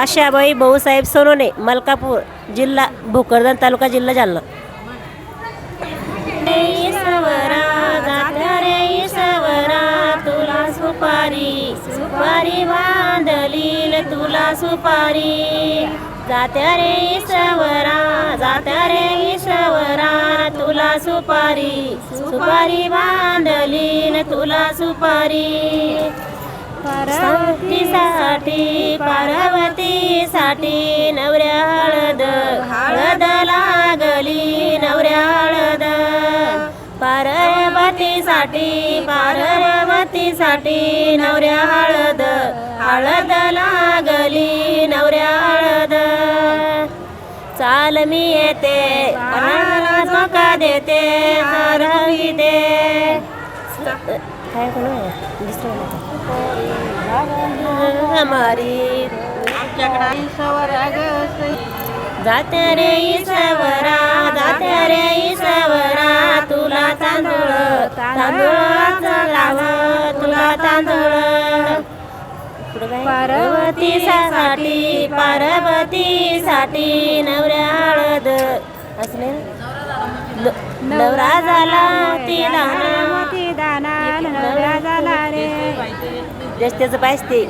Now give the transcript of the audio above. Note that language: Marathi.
आशाबाई भाऊसाहेब सोनोने मलकापूर जिल्हा भोकरदन तालुका जिल्हा जालना. तुला सुपारी सुपारी बांधलील तुला सुपारी. जात्या रे ईश्वरा जात्या रे ईश्वरा तुला सुपारी सुपारी बांधलील तुला सुपारी. पार्वतीसाठी पार्वतीसाठी नवऱ्या हळद हळद लागली नवऱ्या हळद. पार्वतीसाठी पार्वतीसाठी नवऱ्या हळद हळद लागली नवऱ्या हळद. चाल मी येते झोका देते हरवी दे. काय कोण हमारी जाते रे ईश्वरा जाते रे ईश्वरा तुला तांदूळ तांदूळाचं लाव तुला तांदूळ. पार्वतीसाठी पार्वतीसाठी नवऱ्या हळद असले? नवरा झाला ती दाना. दाना नवरा झाला रे. जास्त पाहिजे ते